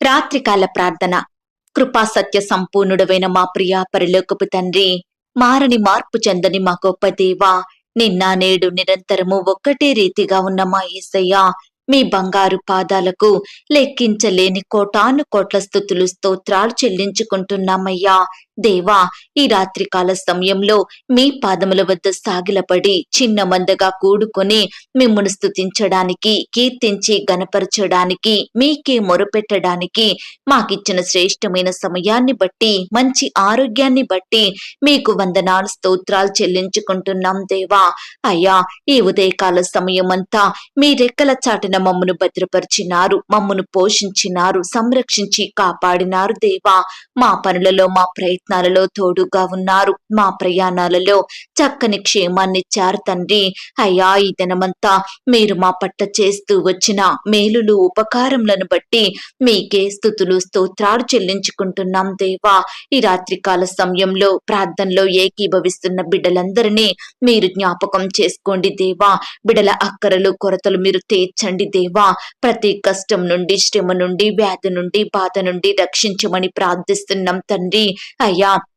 రాత్రికాల ప్రార్థన. కృపా సత్య సంపూర్ణుడవైన మా ప్రియ పరిలోకపు తండ్రి మారని మార్పు చెందని మా గొప్ప దేవా నిన్న నేడు నిరంతరము ఒక్కటే రీతిగా ఉన్న మా ఏసయ్య మీ బంగారు పాదాలకు లెక్కించలేని కోటాను కోట్ల స్థుతులు స్తోత్రాలు చెల్లించుకుంటున్నామయ్యా. దేవా ఈ రాత్రికాల సమయంలో మీ పాదముల వద్ద సాగిలపడి చిన్న మందగా కూడుకొని మిమ్మను స్తుతించడానికి కీర్తించి గనపరచడానికి మీకే మొరపెట్టడానికి మాకిచ్చిన శ్రేష్టమైన సమయాన్ని బట్టి మంచి ఆరోగ్యాన్ని బట్టి మీకు వందనాలు స్తోత్రాలు చెల్లించుకుంటున్నాం దేవా. అయ్యా ఈ ఉదయకాల సమయమంతా మీ రెక్కల చాటున మమ్మను భద్రపరిచినారు మమ్మను పోషించినారు సంరక్షించి కాపాడినారు దేవా. మా పనులలో మా ప్రయత్నం ప్రయత్నాలలో తోడుగా ఉన్నారు. మా ప్రయాణాలలో చక్కని క్షేమాన్నిచ్చారు తండ్రి. అయ్యా ఈ దినమంతా మీరు మా పట్ల చేస్తూ వచ్చిన మేలులు ఉపకారములను బట్టి మీకే స్థుతులు స్తోత్రాలు చెల్లించుకుంటున్నాం దేవా. ఈ రాత్రికాల సమయంలో ప్రార్థనలో ఏకీభవిస్తున్న బిడ్డలందరినీ మీరు జ్ఞాపకం చేసుకోండి దేవా. బిడల అక్కరలు కొరతలు మీరు తీర్చండి దేవా. ప్రతి కష్టం నుండి శ్రమ నుండి వ్యాధి నుండి బాధ నుండి రక్షించమని ప్రార్థిస్తున్నాం తండ్రి. అయ్యా yeah.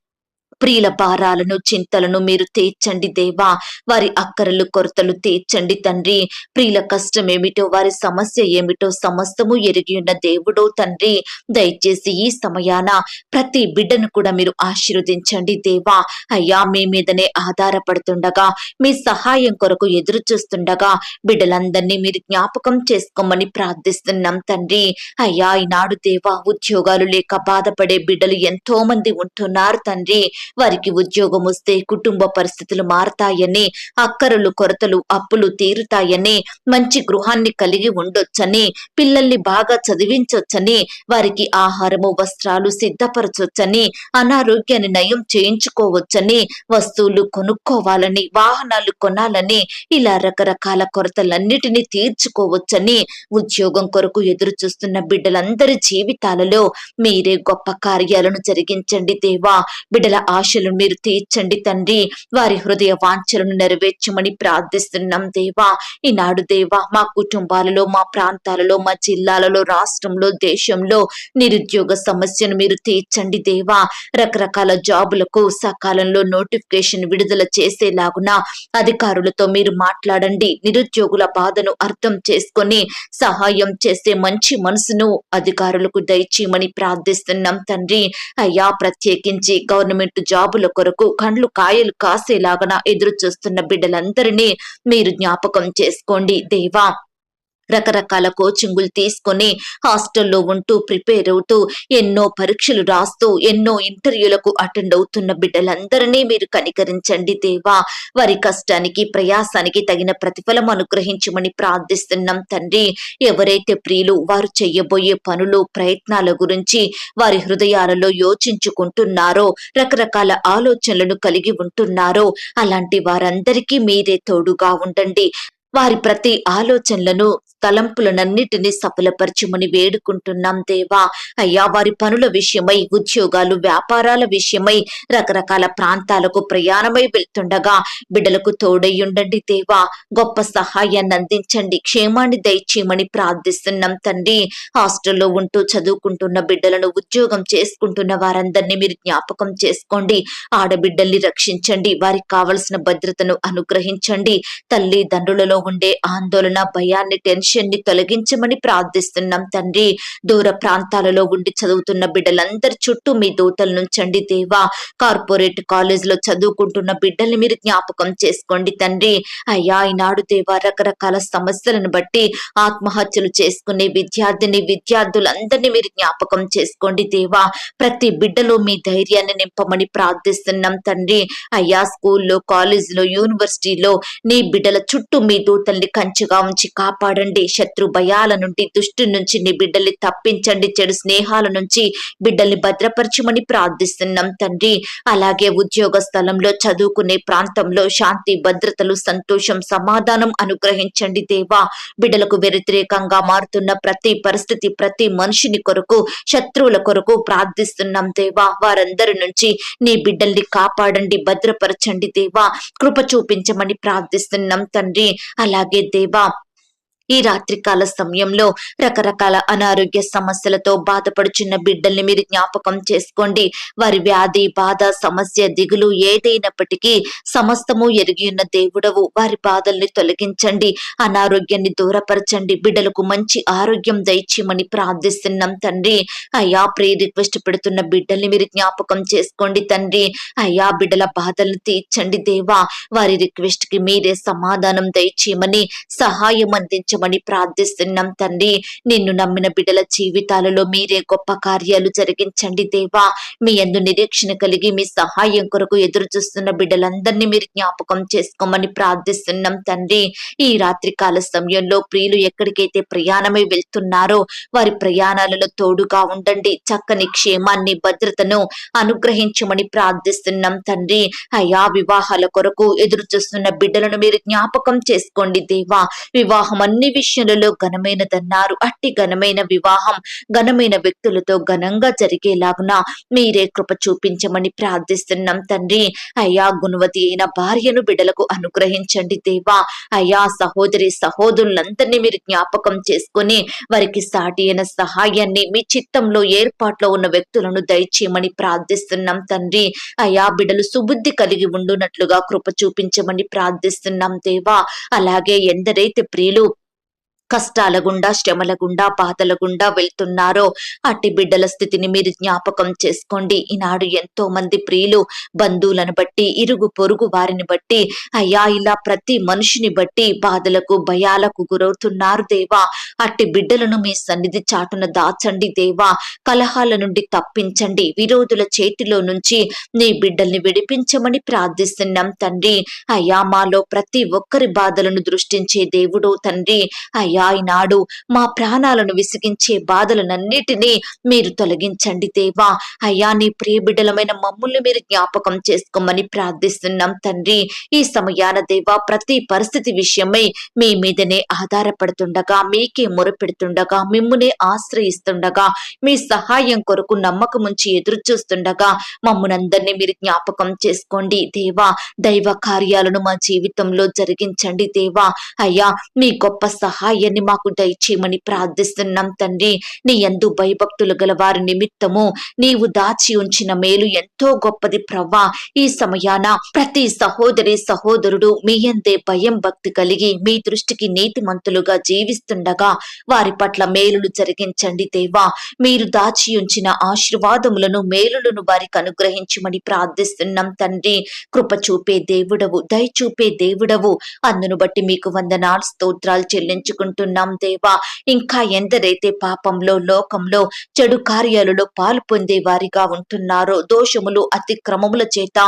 ప్రియుల భారాలను చింతలను మీరు తీర్చండి దేవా. వారి అక్కరలు కొరతలు తీర్చండి తండ్రి. ప్రియుల కష్టం ఏమిటో వారి సమస్య ఏమిటో సమస్తము ఎరిగి ఉన్న దేవుడో తండ్రి. దయచేసి ఈ సమయాన ప్రతి బిడ్డను కూడా మీరు ఆశీర్వదించండి దేవా. అయ్యా మీ మీదనే ఆధారపడుతుండగా మీ సహాయం కొరకు ఎదురు చూస్తుండగా బిడ్డలందరినీ మీరు జ్ఞాపకం చేసుకోమని ప్రార్థిస్తున్నాం తండ్రి. అయ్యా ఈనాడు దేవా ఉద్యోగాలు లేక బాధపడే బిడ్డలు ఎంతో మంది ఉంటున్నారు తండ్రి. వారికి ఉద్యోగం వస్తే కుటుంబ పరిస్థితులు మారతాయని అక్కరలు కొరతలు అప్పులు తీరుతాయని మంచి గృహాన్ని కలిగి ఉండొచ్చని పిల్లల్ని బాగా చదివించొచ్చని వారికి ఆహారము వస్త్రాలు సిద్ధపరచొచ్చని అనారోగ్యాన్ని నయం చేయించుకోవచ్చని వస్తువులు కొనుక్కోవాలని వాహనాలు కొనాలని ఇలా రకరకాల కొరతలన్నిటినీ తీర్చుకోవచ్చని ఉద్యోగం కొరకు ఎదురు చూస్తున్న బిడ్డలందరి జీవితాలలో మీరే గొప్ప కార్యాలను జరిగించండి దేవా. బిడ్డల ఆశలను మీరు తీర్చండి తండ్రి. వారి హృదయ వాంఛలను నెరవేర్చమని ప్రార్థిస్తున్నాం దేవా. ఈనాడు దేవా మా కుటుంబాలలో మా ప్రాంతాలలో మా జిల్లాలలో రాష్ట్రంలో దేశంలో నిరుద్యోగ సమస్యను మీరు తీర్చండి దేవా. రకరకాల జాబులకు సకాలంలో నోటిఫికేషన్ విడుదల చేసేలాగున అధికారులతో మీరు మాట్లాడండి. నిరుద్యోగుల బాధను అర్థం చేసుకొని సహాయం చేసే మంచి మనసును అధికారులకు దయచేయమని ప్రార్థిస్తున్నాం తండ్రి. అయ్యా ప్రత్యేకించి గవర్నమెంట్ జాబుల కొరకు కండ్లు కాయలు కాసేలాగన ఎదురు చూస్తున్న బిడ్డలందరినీ మీరు జ్ఞాపకం చేసుకోండి దేవా. రకరకాల కోచింగులు తీసుకొని హాస్టల్లో ఉంటూ ప్రిపేర్ అవుతూ ఎన్నో పరీక్షలు రాస్తూ ఎన్నో ఇంటర్వ్యూలకు అటెండ్ అవుతున్న బిడ్డలందరినీ మీరు కనికరించండి దేవా. వారి కష్టానికి ప్రయాసానికి తగిన ప్రతిఫలం అనుగ్రహించమని ప్రార్థిస్తున్నాం తండ్రి. ఎవరైతే ప్రియులు వారు చెయ్యబోయే పనులు ప్రయత్నాల గురించి వారి హృదయాలలో యోచించుకుంటున్నారో రకరకాల ఆలోచనలను కలిగి ఉంటున్నారో అలాంటి వారందరికీ మీరే తోడుగా ఉండండి. వారి ప్రతి ఆలోచనలను తలంపులనన్నిటినీ సఫలపరచుమని వేడుకుంటున్నాం దేవా. అయ్యా వారి పనుల విషయమై ఉద్యోగాలు వ్యాపారాల విషయమై రకరకాల ప్రాంతాలకు ప్రయాణమై వెళ్తుండగా బిడ్డలకు తోడయ్యుండండి దేవా. గొప్ప సహాయాన్ని అందించండి క్షేమాన్ని దయచేయమని ప్రార్థిస్తున్నాం తండ్రి. హాస్టల్లో ఉంటూ చదువుకుంటున్న బిడ్డలను ఉద్యోగం చేసుకుంటున్న వారందరినీ మీరు జ్ఞాపకం చేసుకోండి. ఆడబిడ్డల్ని రక్షించండి వారికి కావలసిన భద్రతను అనుగ్రహించండి. తల్లిదండ్రులలో ఉండే ఆందోళన భయాన్ని టెన్షన్ ని తొలగించమని ప్రార్థిస్తున్నాం తండ్రి. దూర ప్రాంతాలలో ఉండి చదువుతున్న బిడ్డలందరి చుట్టూ మీ దూతలు నుంచండి దేవా. కార్పొరేట్ కాలేజ్లో చదువుకుంటున్న బిడ్డల్ని మీరు జ్ఞాపకం చేసుకోండి తండ్రి. అయ్యా ఈనాడు దేవా రకరకాల సమస్యలను బట్టి ఆత్మహత్యలు చేసుకునే విద్యార్థిని విద్యార్థులందరినీ మీరు జ్ఞాపకం చేసుకోండి దేవా. ప్రతి బిడ్డలో మీ ధైర్యాన్ని నింపమని ప్రార్థిస్తున్నాం తండ్రి. అయ్యా స్కూల్లో కాలేజీలో యూనివర్సిటీలో నీ బిడ్డల చుట్టూ మీ దూతల్ని కంచుగా ఉంచి కాపాడండి. శత్రు భయాల నుండి దుష్టి నుంచి నీ బిడ్డల్ని తప్పించండి చెడు స్నేహాల నుంచి బిడ్డల్ని భద్రపరచమని ప్రార్థిస్తున్నాం తండ్రి. అలాగే ఉద్యోగ స్థలంలో చదువుకునే ప్రాంతంలో శాంతి భద్రతలు సంతోషం సమాధానం అనుగ్రహించండి దేవా. బిడ్డలకు వ్యతిరేకంగా మారుతున్న ప్రతి పరిస్థితి ప్రతి మనిషిని కొరకు శత్రువుల కొరకు ప్రార్థిస్తున్నాం దేవా. వారందరి నుంచి నీ బిడ్డల్ని కాపాడండి భద్రపరచండి దేవా. కృప చూపించమని ప్రార్థిస్తున్నాం తండ్రి. అలాగే దేవా ఈ రాత్రికాల సమయంలో రకరకాల అనారోగ్య సమస్యలతో బాధపడుచున్న బిడ్డల్ని మీరు జ్ఞాపకం చేసుకోండి. వారి వ్యాధి బాధ సమస్య దిగులు ఏదైనప్పటికీ సమస్తము ఎరిగి ఉన్న దేవుడవు. వారి బాధల్ని తొలగించండి. అనారోగ్యాన్ని దూరపరచండి. బిడ్డలకు మంచి ఆరోగ్యం దయచేయమని ప్రార్థిస్తున్నాం తండ్రి. అయ్యా ప్రే రిక్వెస్ట్ పెడుతున్న బిడ్డల్ని మీరు జ్ఞాపకం చేసుకోండి తండ్రి. అయ్యా బిడ్డల బాధలను తీర్చండి దేవా. వారి రిక్వెస్ట్కి మీరే సమాధానం దయచేయమని సహాయం అందించమని ప్రార్థిస్తున్నాం తండ్రి. నిన్ను నమ్మిన బిడ్డల జీవితాలలో మీరే గొప్ప కార్యాలు జరిగించండి దేవా. మీ అందు నిరీక్షణ కలిగి మీ సహాయం కొరకు ఎదురు చూస్తున్న బిడ్డలందరినీ మీరు జ్ఞాపకం చేసుకోమని ప్రార్థిస్తున్నాం తండ్రి. ఈ రాత్రి కాల సమయంలో ప్రియులు ఎక్కడికైతే ప్రయాణమై వెళ్తున్నారో వారి ప్రయాణాలలో తోడుగా ఉండండి. చక్కని క్షేమాన్ని భద్రతను అనుగ్రహించమని ప్రార్థిస్తున్నాం తండ్రి. అయా వివాహాల కొరకు ఎదురు చూస్తున్న బిడ్డలను మీరు జ్ఞాపకం చేసుకోండి దేవా. వివాహం అన్ని విషయాలలో ఘనమైనదన్నారు అట్టి ఘనమైన వివాహం ఘనమైన వ్యక్తులతో ఘనంగా జరిగేలాగున మీరే కృప చూపించమని ప్రార్థిస్తున్నాం తండ్రి. అయ్యా గుణవతి అయిన భార్యను బిడ్డలకు అనుగ్రహించండి దేవా. అయ్యా సహోదరి సహోదరులందరినీ మీరు జ్ఞాపకం చేసుకొని వారికి సాటి అయిన సహాయాన్ని మీ చిత్తంలో ఏర్పాట్లో ఉన్న వ్యక్తులను దయచేయమని ప్రార్థిస్తున్నాం తండ్రి. అయ్యా బిడ్డలు సుబుద్ధి కలిగి ఉండునట్లుగా కృప చూపించమని ప్రార్థిస్తున్నాం దేవా. అలాగే ఎందరైతే ప్రియులు కష్టాల గుండా శ్రమల గుండా బాధల గుండా వెళ్తున్నారో అట్టి బిడ్డల స్థితిని మీరు జ్ఞాపకం చేసుకోండి. ఈనాడు ఎంతో మంది ప్రియులు బంధువులను బట్టి ఇరుగు పొరుగు వారిని బట్టి అయ్యా ఇలా ప్రతి మనిషిని బట్టి బాధలకు భయాలకు గురవుతున్నారు దేవా. అట్టి బిడ్డలను మీ సన్నిధి చాటున దాచండి దేవా. కలహాల నుండి తప్పించండి. విరోధుల చేతిలో నుంచి నీ బిడ్డల్ని విడిపించమని ప్రార్థిస్తున్నాం తండ్రి. అయ్యా మాలో ప్రతి ఒక్కరి బాధలను దృష్టించే దేవుడు తండ్రి. అయ్యా ఈనాడు మా ప్రాణాలను విసిగించే బాధలనన్నిటినీ మీరు తొలగించండి దేవా. అయ్యా నీ ప్రియబిడ్డలమైన మమ్ముల్ని మీరు జ్ఞాపకం చేసుకోమని ప్రార్థిస్తున్నాం తండ్రి. ఈ సమయాన దేవా ప్రతి పరిస్థితి విషయమై మీ మీదనే ఆధారపడుతుండగా మీకే మొరపెడుతుండగా మిమ్మునే ఆశ్రయిస్తుండగా మీ సహాయం కొరకు నమ్మకముంచి ఎదురు చూస్తుండగా మమ్మునందరినీ మీరు జ్ఞాపకం చేసుకోండి దేవా. దైవ కార్యాలను మా జీవితంలో జరిగించండి దేవా. అయ్యా మీ గొప్ప సహాయం సహాయాన్ని మాకు దయచేయమని ప్రార్థిస్తున్నాం తండ్రి. నీ ఎందు భయభక్తులు గల వారి నిమిత్తము నీవు దాచి ఉంచిన మేలు ఎంతో గొప్పది ప్రవ్వా. ఈ సమయాన ప్రతి సహోదరి సహోదరుడు మీ అందే భయం భక్తి కలిగి మీ దృష్టికి నీతిమంతులుగా జీవిస్తుండగా వారి పట్ల మేలులు జరిగించండి దేవా. మీరు దాచి ఉంచిన ఆశీర్వాదములను మేలులను వారికి అనుగ్రహించమని ప్రార్థిస్తున్నాం తండ్రి. కృప చూపే దేవుడవు దయ చూపే దేవుడవు. అందును బట్టి మీకు వందనాలు స్తోత్రాలు చెల్లించుకుంటున్నాం దేవా. ఇంకా ఎందరైతే పాపంలో లోకంలో చెడు కార్యాలలో పాలు పొందే వారిగా ఉంటున్నారో దోషములు అతిక్రమముల చేత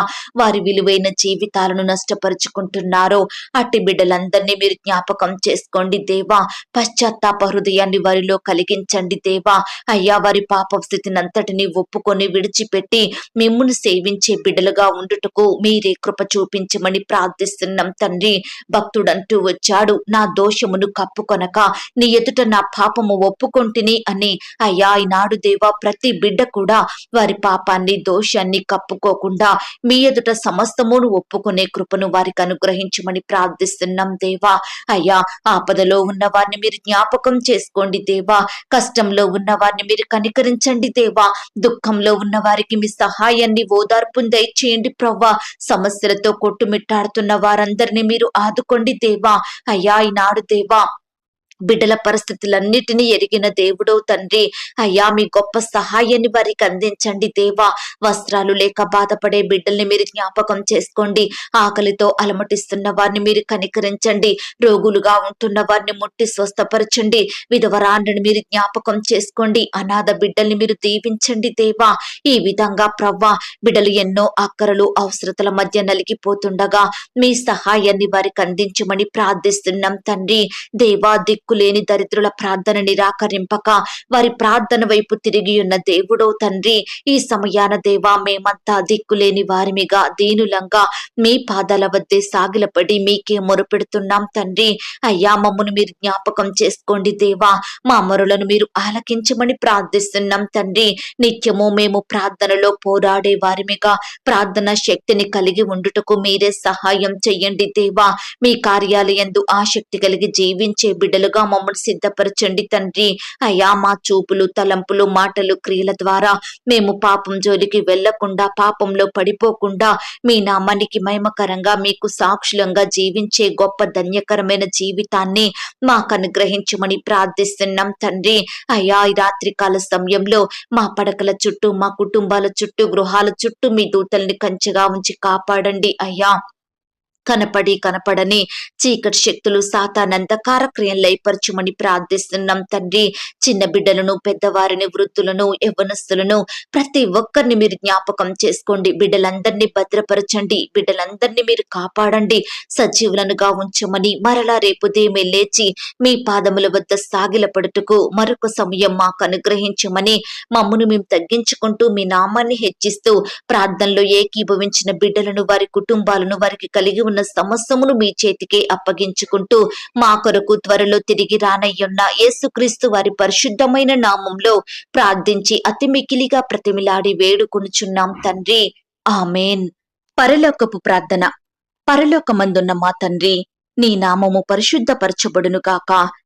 వారి విలువైన జీవితాలను నష్టపరుచుకుంటున్నారో అట్టి బిడ్డలందరినీ మీరు జ్ఞాపకం చేసుకోండి దేవా. పశ్చాత్తాప హృదయాన్ని వారిలో కలిగించండి దేవా. అయ్యా వారి పాప స్థితిని అంతటిని ఒప్పుకొని విడిచిపెట్టి మిమ్మును సేవించే బిడ్డలుగా ఉండుటకు మీరే కృప చూపించమని ప్రార్థిస్తున్నాం తండ్రి. భక్తుడంటూ వచ్చాడు నా దోషమును కొనక నీ ఎదుట నా పాపము ఒప్పుకొంటిని అని. అయ్యా ఈనాడు దేవా ప్రతి బిడ్డ కూడా వారి పాపాన్ని దోషాన్ని కప్పుకోకుండా మీ ఎదుట సమస్తమును ఒప్పుకునే కృపను వారికి అనుగ్రహించమని ప్రార్థిస్తున్నాం దేవా. అయ్యా ఆపదలో ఉన్న వారిని మీరు జ్ఞాపకం చేసుకోండి దేవా. కష్టంలో ఉన్న వారిని మీరు కనికరించండి దేవా. దుఃఖంలో ఉన్న వారికి మీ సహాయాన్ని ఓదార్పును దయచేయండి ప్రవ్వా. సమస్యలతో కొట్టుమిట్టాడుతున్న వారందరినీ మీరు ఆదుకోండి దేవా. అయ్యా ఈనాడు దేవా బిడ్డల పరిస్థితులన్నిటినీ ఎరిగిన దేవుడో తండ్రి. అయ్యా మీ గొప్ప సహాయాన్ని వారికి అందించండి దేవా. వస్త్రాలు లేక బాధపడే బిడ్డల్ని మీరు జ్ఞాపకం చేసుకోండి. ఆకలితో అలమటిస్తున్న వారిని మీరు కనికరించండి. రోగులుగా ఉంటున్న వారిని ముట్టి స్వస్థపరచండి. విధవరాండ్రిని మీరు జ్ఞాపకం చేసుకోండి. అనాథ బిడ్డల్ని మీరు దీవించండి దేవా. ఈ విధంగా ప్రవ్వా బిడ్డలు ఎన్నో అక్కరలు అవసరతల మధ్య నలిగిపోతుండగా మీ సహాయాన్ని వారికి అందించమని ప్రార్థిస్తున్నాం తండ్రి. దేవా దిక్కు లేని దరిద్రుల ప్రార్థన నిరాకరింపక వారి ప్రార్థన వైపు తిరిగి ఉన్న దేవుడో తండ్రి ఈ సమయాన దేవా మేమంతా దిక్కులేని వారిమిగా దీనులంగా మీ పాదాల వద్దే సాగిలపడి మీకే మొరుపెడుతున్నాం తండ్రి. అయ్యా మమ్మను మీరు జ్ఞాపకం చేసుకోండి దేవా. మా మొరలను మీరు ఆలకించమని ప్రార్థిస్తున్నాం తండ్రి. నిత్యము మేము ప్రార్థనలో పోరాడే వారిమిగా ప్రార్థన శక్తిని కలిగి ఉండుటకు మీరే సహాయం చెయ్యండి దేవా. మీ కార్యాలయందు ఆసక్తి కలిగి జీవించే బిడ్డలుగా నడుచున్నట్లుగా మమ్మల్ని సిద్ధపరచండి తండ్రి. అయ్యా మా చూపులు తలంపులు మాటలు క్రియల ద్వారా మేము పాపం జోలికి వెళ్ళకుండా పాపంలో పడిపోకుండా మీ నామానికి మహిమకరంగా మీకు సాక్షులంగా జీవించే గొప్ప ధన్యకరమైన జీవితాన్ని మాకు అనుగ్రహించమని ప్రార్థిస్తున్నాం తండ్రి. అయ్యా ఈ రాత్రికాల సమయంలో మా పడకల చుట్టూ మా కుటుంబాల చుట్టూ గృహాల చుట్టూ మీ దూతల్ని కంచెగా ఉంచి కాపాడండి అయ్యా. కనపడి కనపడని చీకటి శక్తులు సాతానందకార క్రియలు లయపరచుమని ప్రార్థిస్తున్నాం తండ్రి. చిన్న బిడ్డలను పెద్దవారిని వృద్ధులను యవ్వనస్తులను ప్రతి ఒక్కరిని మీరు జ్ఞాపకం చేసుకోండి. బిడ్డలందరినీ భద్రపరచండి. బిడ్డలందరినీ మీరు కాపాడండి. సజీవులనుగా ఉంచమని మరలా రేపు దేమే లేచి మీ పాదముల వద్ద సాగిలపడుటకు మరొక సమయం మాకు అనుగ్రహించమని మమ్మను మేము తగ్గించుకుంటూ మీ నామాన్ని హెచ్చిస్తూ ప్రార్థనలో ఏకీభవించిన బిడ్డలను వారి కుటుంబాలను వారికి కలిగి ఉన్న సమస్తమును మీ చేతికే అప్పగించుకుంటూ మా కొరకు త్వరలో తిరిగి రానయ్యున్న యేసుక్రీస్తు వారి పరిశుద్ధమైన నామంలో ప్రార్థించి అతి మికిలిగా ప్రతిమిలాడి వేడుకొనుచున్నాం తండ్రి. ఆమెన్. పరలోకపు ప్రార్థన. పరలోకమందున్న మా తండ్రి నీ నామము పరిశుద్ధపరచబడును గాక.